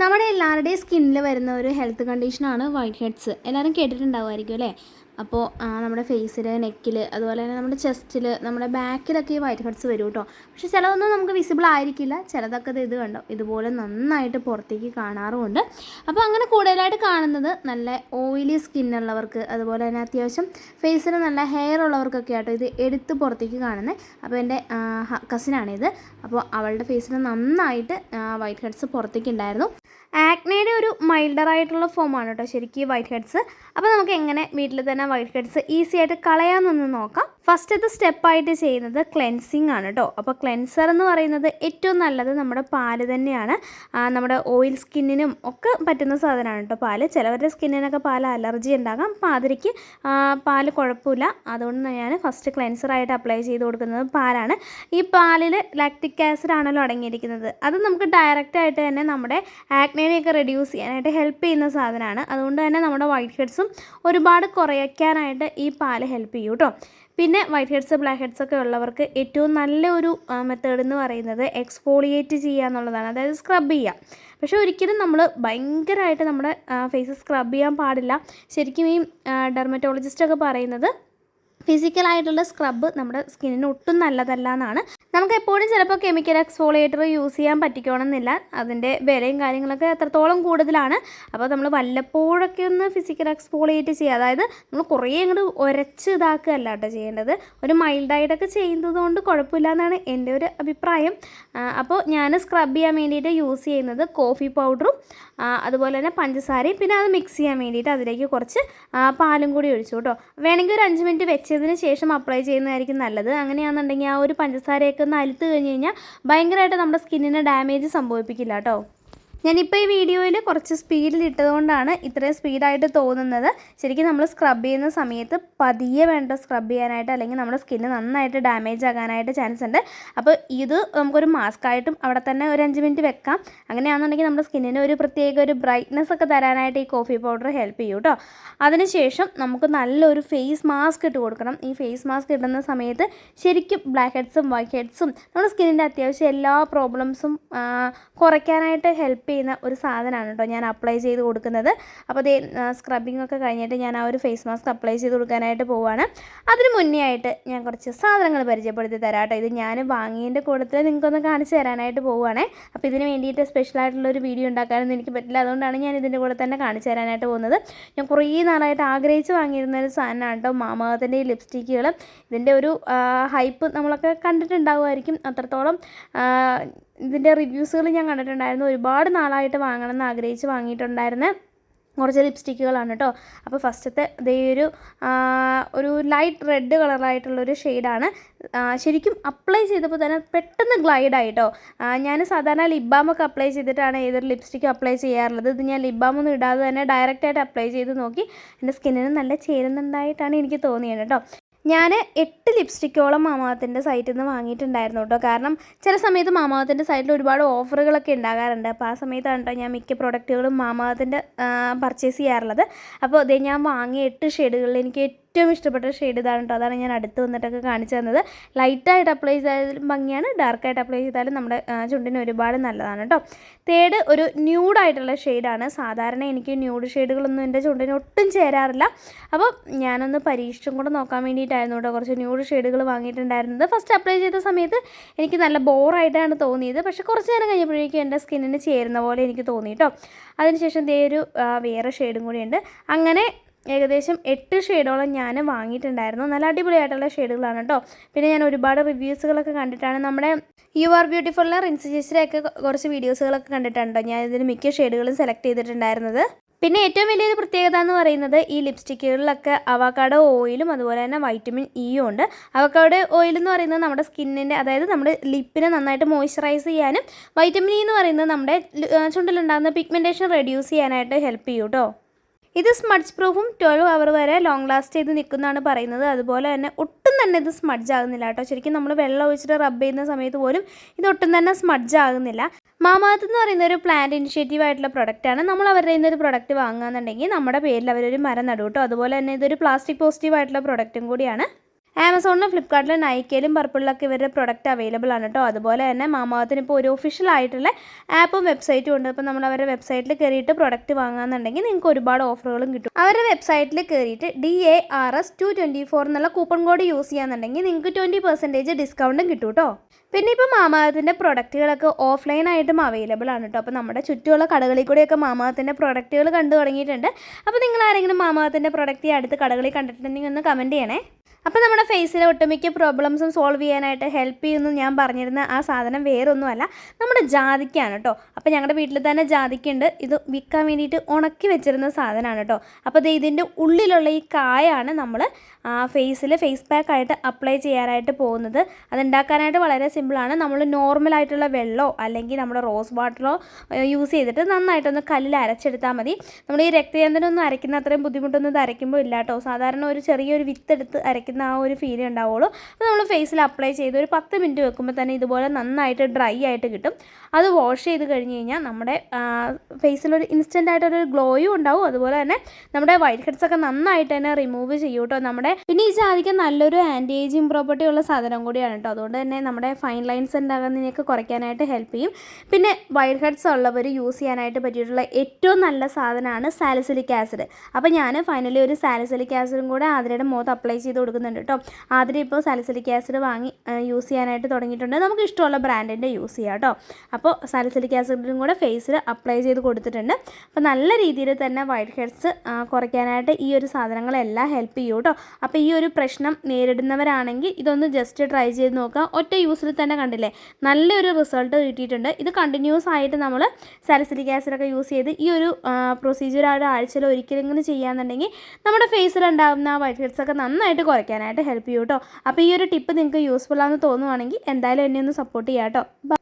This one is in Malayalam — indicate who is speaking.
Speaker 1: നമ്മുടെ എല്ലാവരുടെയും സ്കിന്നിൽ വരുന്ന ഒരു ഹെൽത്ത് കണ്ടീഷനാണ് വൈറ്റ് ഹെഡ്സ്. എല്ലാവരും കേട്ടിട്ടുണ്ടാവുമായിരിക്കും അല്ലേ? അപ്പോൾ നമ്മുടെ ഫേസിൽ നെക്കിൽ അതുപോലെ തന്നെ നമ്മുടെ ചെസ്റ്റിൽ നമ്മുടെ ബാക്കിലൊക്കെ ഈ വൈറ്റ് ഹെഡ്സ് വരും കേട്ടോ. പക്ഷേ ചിലതൊന്നും നമുക്ക് വിസിബിൾ ആയിരിക്കില്ല. ചിലതൊക്കെ ഇത് ഇത് കണ്ടോ? ഇതുപോലെ നന്നായിട്ട് പുറത്തേക്ക് കാണാറുമുണ്ട്. അപ്പോൾ അങ്ങനെ കൂടുതലായിട്ട് കാണുന്നത് നല്ല ഓയിലി സ്കിന്നുള്ളവർക്ക് അതുപോലെ തന്നെ അത്യാവശ്യം ഫേസിൽ നല്ല ഹെയർ ഉള്ളവർക്കൊക്കെ ആട്ടോ ഇത് എടുത്ത് പുറത്തേക്ക് കാണുന്നത് അപ്പോൾ എന്റെ കസിനാണിത് അപ്പോൾ അവളുടെ ഫേസിൽ നന്നായിട്ട് വൈറ്റ് ഹെഡ്സ് പുറത്തേക്ക് ഉണ്ടായിരുന്നു. ആക്നയുടെ ഒരു മൈൽഡർ ആയിട്ടുള്ള ഫോമാണ് കേട്ടോ ശരിക്കും വൈറ്റ് ഹെഡ്സ് അപ്പോൾ നമുക്ക് എങ്ങനെ വീട്ടിൽ തന്നെ വൈറ്റ് ഹെഡ്സ് ഈസി ആയിട്ട് കളയാമെന്നൊന്ന് നോക്കാം. ഫസ്റ്റത്തെ സ്റ്റെപ്പായിട്ട് ചെയ്യുന്നത് ക്ലെൻസിങ് ആണ് കേട്ടോ അപ്പോൾ ക്ലെൻസർ എന്ന് പറയുന്നത് ഏറ്റവും നല്ലത് നമ്മുടെ പാൽ തന്നെയാണ്. നമ്മുടെ ഓയിൽ സ്കിന്നിനും ഒക്കെ പറ്റുന്ന സാധനമാണ് കേട്ടോ പാൽ. ചിലവരുടെ സ്കിന്നിനൊക്കെ പാൽ അലർജി ഉണ്ടാകാം. പാതിരിക്ക് പാൽ കുഴപ്പമില്ല. അതുകൊണ്ട് ഞാൻ ഫസ്റ്റ് ക്ലെൻസറായിട്ട് അപ്ലൈ ചെയ്ത് കൊടുക്കുന്നത് പാലാണ്. ഈ പാലിൽ ലാക്ടിക് ആസിഡ് ആണല്ലോ അടങ്ങിയിരിക്കുന്നത്. അത് നമുക്ക് ഡയറക്റ്റ് ആയിട്ട് തന്നെ നമ്മുടെ ആക്നേനെയൊക്കെ റെഡ്യൂസ് ചെയ്യാനായിട്ട് ഹെൽപ്പ് ചെയ്യുന്ന സാധനമാണ്. അതുകൊണ്ട് തന്നെ നമ്മുടെ വൈറ്റ് ഹെഡ്സും ഒരുപാട് കുറയ്ക്കാനായിട്ട് ഈ പാൽ ഹെൽപ്പ് ചെയ്യും കേട്ടോ പിന്നെ വൈറ്റ് ഹെഡ്സ് ബ്ലാക്ക് ഹെഡ്സ് ഒക്കെ ഉള്ളവർക്ക് ഏറ്റവും നല്ല ഒരു മെത്തേഡ് എന്ന് പറയുന്നത് എക്സ്ഫോളിയേറ്റ് ചെയ്യുക എന്നുള്ളതാണ്. അതായത് സ്ക്രബ് ചെയ്യുക. പക്ഷേ ഒരിക്കലും നമ്മൾ ഭയങ്കരമായിട്ട് നമ്മുടെ ഫേസ് സ്ക്രബ് ചെയ്യാൻ പാടില്ല. ശരിക്കും ഈ ഡെർമറ്റോളജിസ്റ്റൊക്കെ പറയുന്നത് ഫിസിക്കലായിട്ടുള്ള സ്ക്രബ് നമ്മുടെ സ്കിന്നിന് ഒട്ടും നല്ലതല്ല എന്നാണ്. നമുക്ക് എപ്പോഴും ചിലപ്പോൾ കെമിക്കൽ എക്സ്ഫോളിയേറ്റർ യൂസ് ചെയ്യാൻ പറ്റിക്കണമെന്നില്ല അതിന്റെ വിലയും കാര്യങ്ങളൊക്കെ എത്രത്തോളം കൂടുതലാണ്. അപ്പോൾ നമ്മൾ വല്ലപ്പോഴൊക്കെ ഒന്ന് ഫിസിക്കൽ എക്സ്ഫോളിയേറ്റ് ചെയ്യുക. അതായത് നമ്മൾ കുറേ അങ്ങോട്ട് ഉരച്ച് ഇതാക്കുകയല്ല ചെയ്യേണ്ടത്. ഒരു മൈൽഡായിട്ടൊക്കെ ചെയ്യുന്നത് കൊണ്ട് കുഴപ്പമില്ല എന്നാണ് എന്റെ ഒരു അഭിപ്രായം. അപ്പോൾ ഞാൻ സ്ക്രബ് ചെയ്യാൻ വേണ്ടിയിട്ട് യൂസ് ചെയ്യുന്നത് കോഫി പൗഡറും അതുപോലെ തന്നെ പഞ്ചസാരയും പിന്നെ അത് മിക്സ് ചെയ്യാൻ വേണ്ടിയിട്ട് അതിലേക്ക് കുറച്ച് പാലും കൂടി ഒഴിച്ചു കേട്ടോ. വേണമെങ്കിൽ ഒരു അഞ്ച് മിനിറ്റ് വെച്ചതിന് ശേഷം അപ്ലൈ ചെയ്യുന്നതായിരിക്കും നല്ലത്. അങ്ങനെയാണെന്നുണ്ടെങ്കിൽ ആ ഒരു പഞ്ചസാരയൊക്കെ ഒന്ന് അലുത്ത് കഴിഞ്ഞ് കഴിഞ്ഞാൽ ഭയങ്കരമായിട്ട് നമ്മുടെ സ്കിന്നിന് ഡാമേജ് സംഭവിപ്പിക്കില്ല കേട്ടോ. ഞാനിപ്പോൾ ഈ വീഡിയോയിൽ കുറച്ച് സ്പീഡിൽ ഇട്ടതുകൊണ്ടാണ് ഇത്രയും സ്പീഡായിട്ട് തോന്നുന്നത്. ശരിക്കും നമ്മൾ സ്ക്രബ് ചെയ്യുന്ന സമയത്ത് പതിയെ വേണ്ട സ്ക്രബ് ചെയ്യാനായിട്ട് അല്ലെങ്കിൽ നമ്മുടെ സ്കിന്ന് നന്നായിട്ട് ഡാമേജ് ആകാനായിട്ട് ചാൻസ് ഉണ്ട്. അപ്പോൾ ഇത് നമുക്കൊരു മാസ്ക് ആയിട്ടും അവിടെ തന്നെ ഒരു അഞ്ച് മിനിറ്റ് വെക്കാം. അങ്ങനെയാണെന്നുണ്ടെങ്കിൽ നമ്മുടെ സ്കിന്നിന് ഒരു പ്രത്യേക ഒരു ബ്രൈറ്റ്നസ് ഒക്കെ തരാനായിട്ട് ഈ കോഫി പൗഡർ ഹെൽപ്പ് ചെയ്യും കേട്ടോ അതിനുശേഷം നമുക്ക് നല്ലൊരു ഫേസ് മാസ്ക് ഇട്ട് കൊടുക്കണം. ഈ ഫേസ് മാസ്ക് ഇടുന്ന സമയത്ത് ശരിക്കും ബ്ലാക്ക് ഹെഡ്സും വൈറ്റ് ഹെഡ്സും നമ്മുടെ സ്കിന്നിന്റെ അത്യാവശ്യം എല്ലാ പ്രോബ്ലംസും കുറയ്ക്കാനായിട്ട് ഹെൽപ്പ് ചെയ്യുന്ന ഒരു സാധനമാണ് കേട്ടോ ഞാൻ അപ്ലൈ ചെയ്ത് കൊടുക്കുന്നത്. അപ്പോൾ അതേ സ്ക്രബിംഗ് ഒക്കെ കഴിഞ്ഞിട്ട് ഞാൻ ആ ഒരു ഫേസ് മാസ്ക് അപ്ലൈ ചെയ്ത് കൊടുക്കാനായിട്ട് പോവുകയാണ് അതിന് മുന്നേ ആയിട്ട് ഞാൻ കുറച്ച് സാധനങ്ങൾ പരിചയപ്പെടുത്തി തരാം കേട്ടോ. ഇത് ഞാൻ വാങ്ങിയതിന്റെ കൂട്ടത്തിൽ നിങ്ങൾക്കൊന്ന് കാണിച്ചു തരാനായിട്ട് പോവുകയാണേ അപ്പോൾ ഇതിന് വേണ്ടിയിട്ട് സ്പെഷ്യലായിട്ടുള്ളൊരു വീഡിയോ ഉണ്ടാക്കാനൊന്നും എനിക്ക് പറ്റില്ല. അതുകൊണ്ടാണ് ഞാൻ ഇതിന്റെ കൂടെ തന്നെ കാണിച്ചു തരാനായിട്ട് പോകുന്നത്. ഞാൻ കുറേ നാളായിട്ട് ആഗ്രഹിച്ച് വാങ്ങിയിരുന്ന ഒരു സാധനമാണ് കേട്ടോ. മാമകത്തിന്റെ ഈ ലിപ്സ്റ്റിക്കുകൾ ഇതിന്റെ ഒരു ഹൈപ്പ് നമ്മളൊക്കെ കണ്ടിട്ടുണ്ടാവുമായിരിക്കും. അത്രത്തോളം ഇതിന്റെ റിവ്യൂസുകൾ ഞാൻ കണ്ടിട്ടുണ്ടായിരുന്നു. ഒരുപാട് നാളായിട്ട് വാങ്ങണം എന്ന് ആഗ്രഹിച്ച് വാങ്ങിയിട്ടുണ്ടായിരുന്നു കുറച്ച് ലിപ്സ്റ്റിക്കുകളാണ് കേട്ടോ. അപ്പോൾ ഫസ്റ്റത്തെ ഇതേ ഒരു ഒരു ലൈറ്റ് റെഡ് കളറായിട്ടുള്ളൊരു ഷെയ്ഡാണ് ശരിക്കും അപ്ലൈ ചെയ്തപ്പോൾ തന്നെ പെട്ടെന്ന് ഗ്ലൈഡ് ആയിട്ടോ ഞാൻ സാധാരണ ലിബാമൊക്കെ അപ്ലൈ ചെയ്തിട്ടാണ് ഏതൊരു ലിപ്സ്റ്റിക്കും അപ്ലൈ ചെയ്യാറുള്ളത്. ഇത് ഞാൻ ലിബാമൊന്നും ഇടാതെ തന്നെ ഡയറക്റ്റായിട്ട് അപ്ലൈ ചെയ്ത് നോക്കി. എന്റെ സ്കിന്നിന് നല്ല ചേരുന്നുണ്ടായിട്ടാണ് എനിക്ക് തോന്നിയത് കേട്ടോ. ഞാൻ എട്ട് ലിപ്സ്റ്റിക്കോളം മാമാത്തിന്റെ സൈറ്റിൽ നിന്ന് വാങ്ങിയിട്ടുണ്ടായിരുന്നു കേട്ടോ കാരണം ചില സമയത്ത് മാമാത്തിന്റെ സൈറ്റിൽ ഒരുപാട് ഓഫറുകളൊക്കെ ഉണ്ടാകാറുണ്ട് അപ്പോൾ ആ സമയത്താണ് കേട്ടോ ഞാൻ മിക്ക പ്രൊഡക്റ്റുകളും മാമാത്തിന്റെ പർച്ചേസ് ചെയ്യാറുള്ളത്. അപ്പോൾ ഇതേ ഞാൻ വാങ്ങിയ എട്ട് ഷെയ്ഡുകളിൽ എനിക്ക് ഏറ്റവും ഇഷ്ടപ്പെട്ട ഷെയ്ഡ് ഇതാണ് കേട്ടോ അതാണ് ഞാൻ അടുത്ത് വന്നിട്ടൊക്കെ കാണിച്ചു തന്നത്. ലൈറ്റായിട്ട് അപ്ലൈ ചെയ്താലും ഭംഗിയാണ് ഡാർക്കായിട്ട് അപ്ലൈ ചെയ്താലും നമ്മുടെ ചുണ്ടിന് ഒരുപാട് നല്ലതാണ് കേട്ടോ തേർഡ് ഒരു ന്യൂഡായിട്ടുള്ള ഷെയ്ഡാണ് സാധാരണ എനിക്ക് ന്യൂഡ് ഷെയ്ഡുകളൊന്നും എന്റെ ചുണ്ടിന് ഒട്ടും ചേരാറില്ല. അപ്പോൾ ഞാനൊന്ന് പരീക്ഷിച്ചും കൂടെ നോക്കാൻ വേണ്ടിയിട്ടായിരുന്നു കേട്ടോ കുറച്ച് ന്യൂഡ് ഷെയ്ഡുകൾ വാങ്ങിയിട്ടുണ്ടായിരുന്നത്. ഫസ്റ്റ് അപ്ലൈ ചെയ്ത സമയത്ത് എനിക്ക് നല്ല ബോറായിട്ടാണ് തോന്നിയത്. പക്ഷെ കുറച്ച് നേരം കഴിഞ്ഞപ്പോഴേക്കും എന്റെ സ്കിന്നിന് ചേരുന്ന പോലെ എനിക്ക് തോന്നി കേട്ടോ അതിനുശേഷം ദേ ഒരു വേറെ ഷെയ്ഡും കൂടിയുണ്ട് അങ്ങനെ ഏകദേശം എട്ട് ഷെയ്ഡോളം ഞാൻ വാങ്ങിയിട്ടുണ്ടായിരുന്നു. നല്ല അടിപൊളിയായിട്ടുള്ള ഷെയ്ഡുകളാണ് കേട്ടോ. പിന്നെ ഞാൻ ഒരുപാട് റിവ്യൂസുകളൊക്കെ കണ്ടിട്ടാണ് നമ്മുടെ യു ആർ ബ്യൂട്ടിഫുള്ള റിൻസ് കുറച്ച് വീഡിയോസുകളൊക്കെ കണ്ടിട്ടുണ്ടോ? ഞാൻ ഇതിന് മിക്ക ഷെയ്ഡുകളും സെലക്ട് ചെയ്തിട്ടുണ്ടായിരുന്നത്. പിന്നെ ഏറ്റവും വലിയൊരു പ്രത്യേകത എന്ന് പറയുന്നത് ഈ ലിപ്സ്റ്റിക്കുകളിലൊക്കെ അവക്കാടോ ഓയിലും അതുപോലെ തന്നെ വൈറ്റമിൻ ഇയും ഉണ്ട്. അവക്കാടോ ഓയിൽ എന്ന് പറയുന്നത് നമ്മുടെ സ്കിന്നിന്റെ അതായത് നമ്മുടെ ലിപ്പിനെ നന്നായിട്ട് മോയ്സ്ചറൈസ് ചെയ്യാനും വൈറ്റമിൻ ഇ എന്ന് പറയുന്നത് നമ്മുടെ ചുണ്ടിലുണ്ടാകുന്ന പിഗ്മെന്റേഷൻ റെഡ്യൂസ് ചെയ്യാനായിട്ട് ഹെൽപ്പ് ചെയ്യും കേട്ടോ. ഇത് സ്മഡ്ജ് പ്രൂഫും ട്വൽവ് അവർ വരെ ലോങ് ലാസ്റ്റ് ചെയ്ത് നിൽക്കുന്നതാണ് പറയുന്നത്. അതുപോലെ തന്നെ ഒട്ടും തന്നെ ഇത് സ്മഡ്ജ് ആകുന്നില്ല കേട്ടോ. ശരിക്കും നമ്മൾ വെള്ളം ഒഴിച്ചിട്ട് റബ്ബ് ചെയ്യുന്ന സമയത്ത് പോലും ഇത് ഒട്ടും തന്നെ സ്മഡ്ജ് ആകുന്നില്ല. മാമാത്ത് എന്ന് പറയുന്ന ഒരു പ്ലാന്റ് ഇനിഷ്യേറ്റീവ് ആയിട്ടുള്ള പ്രൊഡക്റ്റാണ് നമ്മൾ അവരുടെ നിന്ന് ഒരു പ്രൊഡക്റ്റ് വാങ്ങുകയെന്നുണ്ടെങ്കിൽ നമ്മുടെ പേരിൽ അവരൊരു മരം നടും കേട്ടോ. അതുപോലെ തന്നെ ഇതൊരു പ്ലാസ്റ്റിക് പോസിറ്റീവ് ആയിട്ടുള്ള പ്രൊഡക്റ്റും കൂടിയാണ്. ആമസോണിലും ഫ്ലിപ്കാർട്ടിലും നൈക്കയിലും പർപ്പിളിലൊക്കെ ഇവരുടെ പ്രൊഡക്റ്റ് അവൈലബിൾ ആണ് കേട്ടോ അതുപോലെ തന്നെ മാമാത്തിന് ഇപ്പോൾ ഒരു ഒഫീഷ്യൽ ആയിട്ടുള്ള ആപ്പും വെബ്സൈറ്റും ഉണ്ട്. അപ്പോൾ നമ്മൾ അവരുടെ വെബ്സൈറ്റിൽ കയറിയിട്ട് പ്രൊഡക്റ്റ് വാങ്ങാന്നുണ്ടെങ്കിൽ നിങ്ങൾക്ക് ഒരുപാട് ഓഫറുകളും കിട്ടും. അവരുടെ വെബ്സൈറ്റിൽ കയറിയിട്ട് D A R S two twenty four എന്നുള്ള കൂപ്പൺ കോഡ് യൂസ് ചെയ്യാന്നുണ്ടെങ്കിൽ നിങ്ങൾക്ക് ട്വന്റി പെർസെന്റേജ് ഡിസ്കൗണ്ടും കിട്ടും കേട്ടോ പിന്നെ ഇപ്പോൾ മാമാവത്തിന്റെ പ്രൊഡക്റ്റുകളൊക്കെ ഓഫ്ലൈൻ ആയിട്ടും അവൈലബിൾ ആണ് കേട്ടോ അപ്പോൾ നമ്മുടെ ചുറ്റുമുള്ള കടകളിൽ കൂടെയൊക്കെ മാമാവത്തിന്റെ പ്രൊഡക്റ്റുകൾ കണ്ടു തുടങ്ങിയിട്ടുണ്ട്. അപ്പോൾ നിങ്ങൾ ആരെങ്കിലും മാമാവത്തിന്റെ പ്രൊഡക്റ്റ് ഈ അടുത്ത് കടകളിൽ കണ്ടിട്ടുണ്ടെങ്കിൽ ഒന്ന് കമന്റ് ചെയ്യണേ. അപ്പോൾ നമ്മുടെ ഫേസിലെ ഒട്ടുമിക്ക പ്രോബ്ലംസും സോൾവ് ചെയ്യാനായിട്ട് ഹെൽപ്പ് ചെയ്യുമെന്ന് ഞാൻ പറഞ്ഞിരുന്ന ആ സാധനം വേറൊന്നുമല്ല. നമ്മുടെ ജാതിക്കാണ് കേട്ടോ. അപ്പോൾ ഞങ്ങളുടെ വീട്ടിൽ തന്നെ ജാതിക്കുണ്ട്. ഇത് വിൽക്കാൻ വേണ്ടിയിട്ട് ഉണക്കി വെച്ചിരുന്ന സാധനമാണ് കേട്ടോ. അപ്പോൾ ഇത് ഇതിന്റെ ഉള്ളിലുള്ള ഈ കായാണ് നമ്മൾ ഫേസിൽ ഫേസ് പാക്ക് ആയിട്ട് അപ്ലൈ ചെയ്യാനായിട്ട് പോകുന്നത്. അതുണ്ടാക്കാനായിട്ട് വളരെ സിമ്പിളാണ് നമ്മൾ നോർമലായിട്ടുള്ള വെള്ളമോ അല്ലെങ്കിൽ നമ്മുടെ റോസ് വാട്ടറോ യൂസ് ചെയ്തിട്ട് നന്നായിട്ടൊന്ന് കല്ലിൽ അരച്ചെടുത്താൽ മതി. നമ്മൾ ഈ രക്തചന്ദ്രനൊന്നും അരയ്ക്കുന്ന അത്രയും ബുദ്ധിമുട്ടൊന്നും ഇത് അരയ്ക്കുമ്പോൾ ഇല്ല കേട്ടോ. സാധാരണ ഒരു ചെറിയൊരു വിത്തെടുത്ത് അരയ്ക്കുന്ന ആ ഒരു ഫീൽ ഉണ്ടാവുള്ളൂ. അത് നമ്മൾ ഫേസിൽ അപ്ലൈ ചെയ്ത് ഒരു പത്ത് മിനിറ്റ് വെക്കുമ്പോൾ തന്നെ ഇതുപോലെ നന്നായിട്ട് ഡ്രൈ ആയിട്ട് കിട്ടും. അത് വാഷ് ചെയ്ത് കഴിഞ്ഞ് കഴിഞ്ഞാൽ നമ്മുടെ ഫേസിലൊരു ഇൻസ്റ്റന്റ് ആയിട്ടൊരു ഗ്ലോയും ഉണ്ടാവും. അതുപോലെ തന്നെ നമ്മുടെ വൈറ്റ് ഹെഡ്സ് ഒക്കെ നന്നായിട്ട് തന്നെ റിമൂവ് ചെയ്യും കേട്ടോ നമ്മുടെ പിന്നെ ഈ ജാതിക്ക നല്ലൊരു ആന്റി ഏജിങ് പ്രോപ്പർട്ടി ഉള്ള സാധനം കൂടിയാണ് കേട്ടോ അതുകൊണ്ട് തന്നെ നമ്മുടെ ഫൈൻ ലൈൻസ് ഉണ്ടാകുന്നതിനൊക്കെ കുറയ്ക്കാനായിട്ട് ഹെൽപ്പ് ചെയ്യും. പിന്നെ വൈറ്റ് ഹെഡ്സ് ഉള്ളവർ യൂസ് ചെയ്യാനായിട്ട് പറ്റിയിട്ടുള്ള ഏറ്റവും നല്ല സാധനമാണ് സാലിസിലിക് ആസിഡ് അപ്പോൾ ഞാൻ ഫൈനലി ഒരു സാലിസിലിക് ആസിഡും കൂടെ ആതിരയുടെ മുഖത്ത് അപ്ലൈ ചെയ്ത് കൊടുക്കുന്നുണ്ട് കേട്ടോ. ആതിരി ഇപ്പോൾ സാലിസിലിക് ആസിഡ് വാങ്ങി യൂസ് ചെയ്യാനായിട്ട് തുടങ്ങിയിട്ടുണ്ട്. നമുക്ക് ഇഷ്ടമുള്ള ബ്രാൻഡിന്റെ യൂസ് ചെയ്യാം കേട്ടോ. അപ്പോൾ സാലിസിലിക് ആസിഡും കൂടെ ഫേസിൽ അപ്ലൈ ചെയ്ത് കൊടുത്തിട്ടുണ്ട്. അപ്പോൾ നല്ല രീതിയിൽ തന്നെ വൈറ്റ് ഹെഡ്സ് കുറയ്ക്കാനായിട്ട് ഈ ഒരു സാധനങ്ങളെല്ലാം ഹെൽപ്പ് ചെയ്യും കേട്ടോ. അപ്പോൾ ഈ ഒരു പ്രശ്നം നേരിടുന്നവരാണെങ്കിൽ ഇതൊന്ന് ജസ്റ്റ് ട്രൈ ചെയ്ത് നോക്കുക. ഒറ്റ യൂസിൽ തന്നെ കണ്ടില്ലേ? നല്ലൊരു റിസൾട്ട് കിട്ടിയിട്ടുണ്ട്. ഇത് കണ്ടിന്യൂസ് ആയിട്ട് നമ്മൾ സാലിസിലിക് ആസിഡൊക്കെ യൂസ് ചെയ്ത് ഈ ഒരു പ്രൊസീജിയർ ആ ഒരു ആഴ്ചയിൽ ഒരിക്കലെങ്കിലും ചെയ്യാന്നുണ്ടെങ്കിൽ നമ്മുടെ ഫേസിലുണ്ടാകുന്ന വൈറ്റ് ഹെഡ്സൊക്കെ നന്നായിട്ട് കുറയ്ക്കാനായിട്ട് ഹെൽപ്പ് ചെയ്യും കേട്ടോ അപ്പോൾ ഈ ഒരു ടിപ്പ് നിങ്ങൾക്ക് യൂസ്ഫുൾ ആണെന്ന് തോന്നുവാണെങ്കിൽ എന്തായാലും എന്നെ ഒന്ന് സപ്പോർട്ട് ചെയ്യാം കേട്ടോ